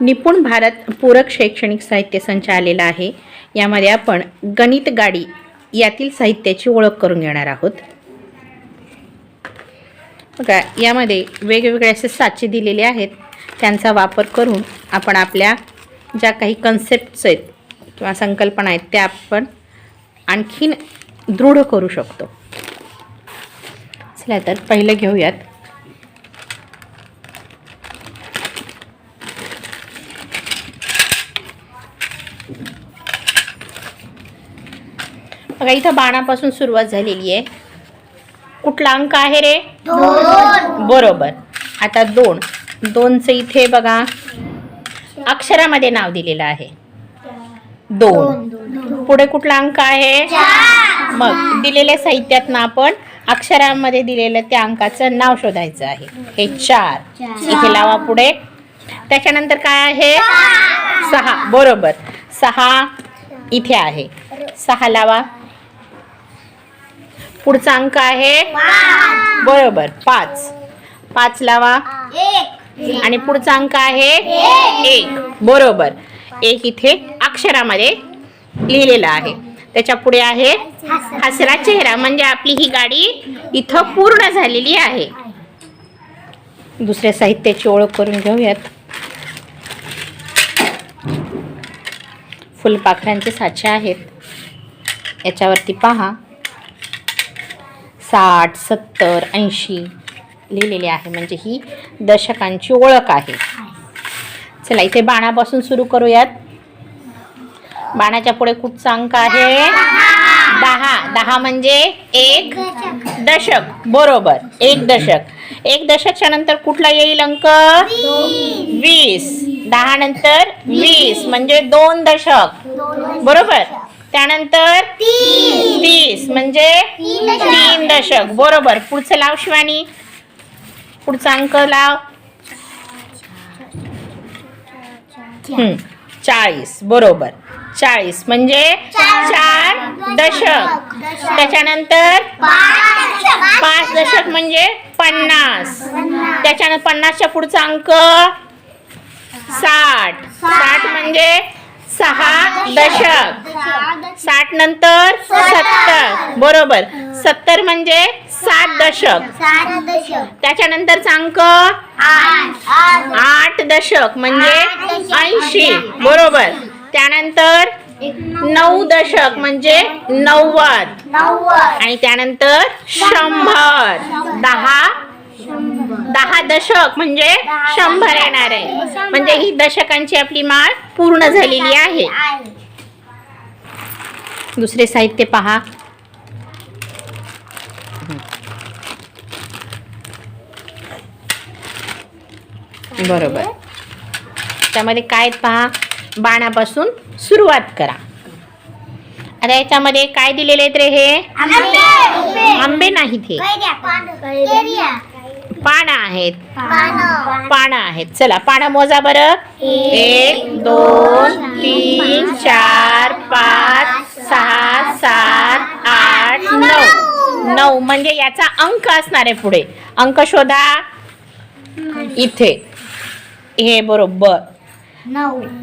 निपुण भारत पूरक शैक्षणिक साहित्य संच आलेला आहे. यामध्ये आपण गणित गाडी यातील साहित्याची ओळख करून घेणार आहोत. बघा यामध्ये वेगवेगळे असे साचे दिलेले आहेत. त्यांचा वापर करून आपण आपल्या ज्या काही कन्सेप्ट्स आहेत किंवा संकल्पना आहेत त्या आपण आणखीन दृढ करू शकतो. चला तर पहिलं घेऊयात. बघा इथं बाणापासून सुरुवात झालेली आहे. कुठला अंक आहे रे? बरोबर. आता दोन. दोनचं इथे बघा. अक्षरामध्ये नाव दिलेलं आहे. दोन. पुढे कुठला अंक आहे? मग दिलेल्या साहित्यातनं आपण अक्षरामध्ये दिलेलं त्या अंकाचं नाव शोधायचं आहे. हे चार. इथे लावा पुढे. त्याच्यानंतर काय आहे? सहा. बरोबर. सहा इथे आहे. सहा लावा. पुढचा अंक आहे बरोबर पाच. पाच लावा. आणि पुढचा अंक आहे एक. बरोबर. एक इथे अक्षरामध्ये लिहिलेला आहे. त्याच्या पुढे आहे हसरा चेहरा. म्हणजे आपली ही गाडी इथं पूर्ण झालेली आहे. दुसऱ्या साहित्याची ओळख करून घेऊयात. फुलपाखरांचे साचे आहेत. याच्यावरती पहा. साठ सत्तर ऐंशी लिहिलेले आहे. म्हणजे ही दशकांची ओळख आहे. चला इथे बाणापासून सुरू करूयात. बाणाच्या पुढे कुठचा अंक आहे. दहा. दहा म्हणजे एक दशक. बरोबर. एक दशक. एक दशकच्या नंतर कुठला येईल अंक? वीस. दहा नंतर वीस. म्हणजे दोन दशक. बरोबर? त्यानंतर तीस म्हणजे तीन दशक. बरोबर. पुढचं लाव शिवानी. पुढचा अंक लाव. चाळीस. बरोबर. चाळीस. म्हणजे चार दशक. त्याच्यानंतर पाच दशक. म्हणजे पन्नास. त्याच्यानंतर पन्नासच्या पुढचा अंक साठ. साठ म्हणजे सहा दशक. साठ नंतर सत्तर. बरोबर. सत्तर म्हणजे सात दशक. त्याच्यानंतरचा अंक आठ. दशक म्हणजे ऐंशी. बरोबर. त्यानंतर नऊ दशक म्हणजे नव्वद. आणि त्यानंतर शंभर. दहा. दहा दशक म्हणजे शंभर येणार. आहे म्हणजे ही दशकांची आपली माळ पूर्ण झालेली आहे. दुसरे साहित्य पहा. बरोबर. त्यामध्ये काय पहा? बाणापासून सुरुवात करा. आता याच्यामध्ये काय दिलेले आहेत रे हे? आंबे. नाहीत हे. पानं आहेत. पानं. आहेत. चला पानं मोजा बरं. एक दोन तीन चार पाच सहा सात आठ नऊ. नऊ. म्हणजे याचा अंक असणार आहे पुढे. अंक शोधा. इथे. हे बरोबर.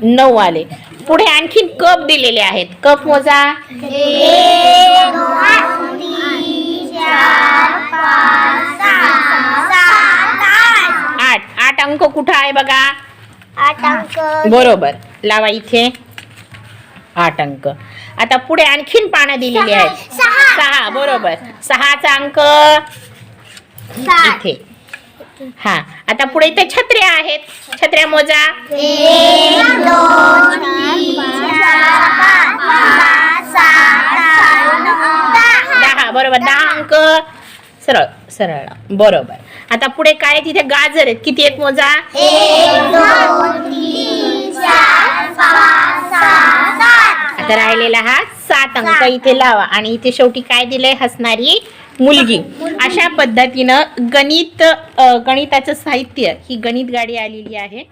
नऊ. आले. पुढे आणखीन कप दिलेले आहेत. कप मोजा. अंक आहे बघा. बरोबर. लावा इथे. आठ अंक. आता पुढे आणखीन पानं दिलेली आहेत. सहा. बरोबर. सहाचा अंक. इथे. हा. आता पुढे इथे छत्र्या आहेत. छत्र्या मोजा. दहा बरोबर. दहा अंक. सरळ सरळ. बरोबर. आता पुढे काय आहे? तिथे गाजर आहेत. किती आहेत मोजा? आता राहिलेला हा सात अंक. इथे लावा. आणि इथे शेवटी काय दिलंय? हसणारी मुलगी. अशा पद्धतीनं गणित गणिताचं साहित्य ही गणित गाडी आलेली आहे.